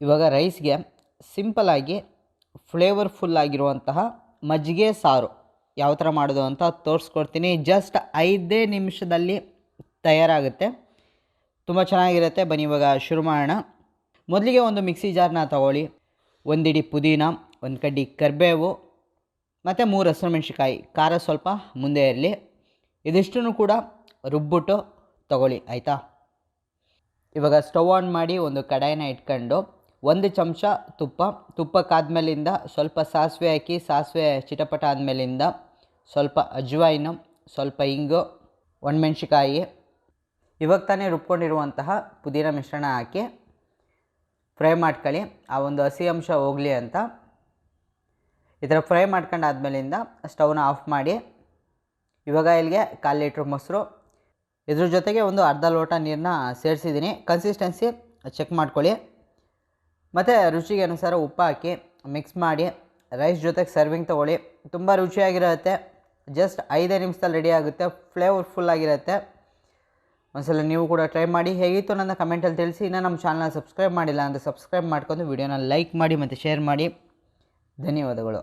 ಇವಾಗ ರೈಸ್ಗೆ ಸಿಂಪಲಾಗಿ ಫ್ಲೇವರ್ಫುಲ್ ಆಗಿರುವಂತಹ ಮಜ್ಜಿಗೆ ಸಾರು. ಯಾವ ಥರ ಮಾಡೋದು ಅಂತ ತೋರಿಸ್ಕೊಡ್ತೀನಿ. ಜಸ್ಟ್ ಐದೇ ನಿಮಿಷದಲ್ಲಿ ತಯಾರಾಗುತ್ತೆ. ತುಂಬ ಚೆನ್ನಾಗಿರುತ್ತೆ. ಬನ್ನಿ, ಇವಾಗ ಶುರು ಮಾಡೋಣ. ಮೊದಲಿಗೆ ಒಂದು ಮಿಕ್ಸಿ ಜಾರ್ನ ತಗೊಳ್ಳಿ. ಒಂದಿಡಿ ಪುದೀನ, ಒಂದು ಕಡ್ಡಿ ಕರಿಬೇವು, ಮತ್ತು ಮೂರು ಹಸಿರುಮೆಣ್ಸಿಕಾಯಿ ಖಾರ ಸ್ವಲ್ಪ ಮುಂದೆ ಇರಲಿ. ಇದಿಷ್ಟನ್ನು ಕೂಡ ರುಬ್ಬಿಟ್ಟು ತಗೊಳ್ಳಿ. ಆಯಿತಾ? ಇವಾಗ ಸ್ಟವ್ ಆನ್ ಮಾಡಿ ಒಂದು ಕಡಾಯಿನ ಇಟ್ಕೊಂಡು ಒಂದು ಚಮಚ ತುಪ್ಪ ತುಪ್ಪ ಕಾದ್ಮೇಲಿಂದ ಸ್ವಲ್ಪ ಸಾಸಿವೆ ಹಾಕಿ, ಸಾಸಿವೆ ಚಿಟಪಟ ಆದಮೇಲಿಂದ ಸ್ವಲ್ಪ ಅಜ್ವಾಯಿನ ಸ್ವಲ್ಪ ಇಂಗು ಒಣಮೆಣ್ಸಿಕಾಯಿ ಇವಾಗ ತಾನೇ ರುಬ್ಕೊಂಡಿರುವಂತಹ ಪುದೀನ ಮಿಶ್ರಣ ಹಾಕಿ ಫ್ರೈ ಮಾಡ್ಕೊಳ್ಳಿ. ಆ ಒಂದು ಹಸಿ ಅಂಶ ಹೋಗಲಿ ಅಂತ. ಈ ಥರ ಫ್ರೈ ಮಾಡ್ಕೊಂಡಾದ್ಮೇಲಿಂದ ಸ್ಟವ್ನ ಆಫ್ ಮಾಡಿ. ಇವಾಗ ಇಲ್ಲಿಗೆ ಕಾಲು ಲೀಟ್ರ್ ಮೊಸರು. ಇದ್ರ ಜೊತೆಗೆ ಒಂದು ಅರ್ಧ ಲೋಟ ನೀರನ್ನ ಸೇರಿಸಿದ್ದೀನಿ. ಕನ್ಸಿಸ್ಟೆನ್ಸಿ ಚೆಕ್ ಮಾಡ್ಕೊಳ್ಳಿ. ಮತ್ತು ರುಚಿಗೆ ಅನುಸಾರ ಉಪ್ಪು ಹಾಕಿ ಮಿಕ್ಸ್ ಮಾಡಿ ರೈಸ್ ಜೊತೆಗೆ ಸರ್ವಿಂಗ್ ತೊಗೊಳ್ಳಿ. ತುಂಬ ರುಚಿಯಾಗಿರುತ್ತೆ. ಜಸ್ಟ್ ಐದೇ ನಿಮಿಷದಲ್ಲಿ ರೆಡಿ ಆಗುತ್ತೆ. ಫ್ಲೇವರ್ಫುಲ್ ಆಗಿರುತ್ತೆ. ಒಂದ್ಸಲ ನೀವು ಕೂಡ ಟ್ರೈ ಮಾಡಿ. ಹೇಗಿತ್ತು ನನ್ನ ಕಮೆಂಟಲ್ಲಿ ತಿಳಿಸಿ. ಇನ್ನೂ ನಮ್ಮ ಚಾನಲ್ನ ಸಬ್ಸ್ಕ್ರೈಬ್ ಮಾಡಿಲ್ಲ ಅಂದರೆ ಸಬ್ಸ್ಕ್ರೈಬ್ ಮಾಡ್ಕೊಂಡು ವಿಡಿಯೋನ ಲೈಕ್ ಮಾಡಿ ಮತ್ತು ಶೇರ್ ಮಾಡಿ. ಧನ್ಯವಾದಗಳು.